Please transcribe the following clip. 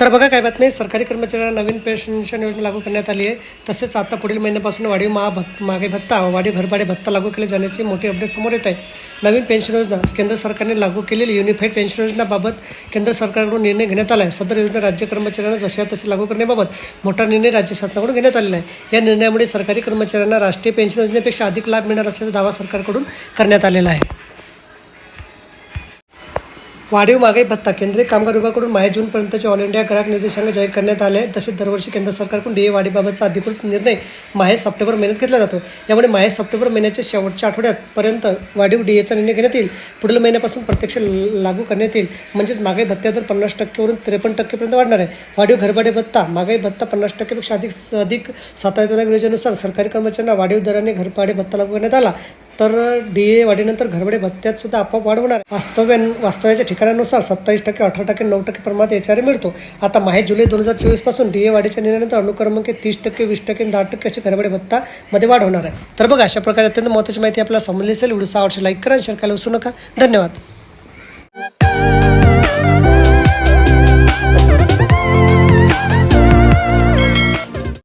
तर बघा काय बातमी सरकारी कर्मचाऱ्यांना नवीन पेन्शन योजना लागू करण्यात आली आहे. तसेच आता पुढील महिन्यापासून वाढीव महा भत मागे भत्ता वाढीव घरभाडे भत्ता लागू केले जाण्याची मोठी अपडेट समोर येत आहे. नवीन पेन्शन योजना केंद्र सरकारने लागू केलेली युनिफाईड पेन्शन योजनाबाबत केंद्र सरकारकडून निर्णय घेण्यात आला आहे. सदर योजना राज्य कर्मचाऱ्यांना जशा तसे लागू करण्याबाबत मोठा निर्णय राज्य शासनाकडून घेण्यात आलेला आहे. या निर्णयामुळे सरकारी कर्मचाऱ्यांना राष्ट्रीय पेन्शन योजनेपेक्षा अधिक लाभ मिळणार असल्याचा दावा सरकारकडून करण्यात आलेला आहे. वाढीव महागाई भत्ता केंद्रीय कामगार विभागाकडून माहे जूनपर्यंतचे ऑल इंडिया ग्राहक निर्देशांक जाहीर करण्यात आले आहे तसेच दरवर्षी केंद्र सरकारकडून डीए वाढीबाबतचा अधिकृत निर्णय माहे सप्टेंबर महिन्यात घेतला जातो यामुळे माहे सप्टेंबर महिन्याच्या शेवटच्या आठवड्यातपर्यंत वाढीव डीएचा निर्णय घेण्यात येईल. पुढील महिन्यापासून प्रत्यक्ष लागू करण्यात येईल. म्हणजेच महागाई भत्ता दर पन्नास टक्केवरून त्रेपन्न टक्केपर्यंत वाढणार आहे. वाढीव घरभाडे भत्ता महागाई भत्ता पन्नास टक्केपेक्षा अधिक अधिक सातारा योजनेनुसार सरकारी कर्मचाऱ्यांना वाढीव दराने घरभाडे भत्ता लागू करण्यात आला. तर डी ए वाढीनंतर घरबडे भत्त्यात सुद्धा आपोआप वाढ होणार आहे. वास्तव्य वास्तव्याच्या ठिकाणानुसार सत्तावीस टक्के अठरा टक्के नऊ टक्के प्रमाणात एच आर मिळतो. आता माहे जुलै दोन हजार चोवीसपासून डी ए वाढीच्या निर्णयानंतर अनुक्रमांक तीस टक्के वीस टक्के दहा टक्के अशी घरबडे भत्ता मध्ये वाढ होणार आहे. तर बघा अशा प्रकारे अत्यंत महत्त्वाची माहिती आपल्याला समजली असेल. व्हिडिओ आवडशी लाईक करा शेअर करायला विसरू नका. धन्यवाद.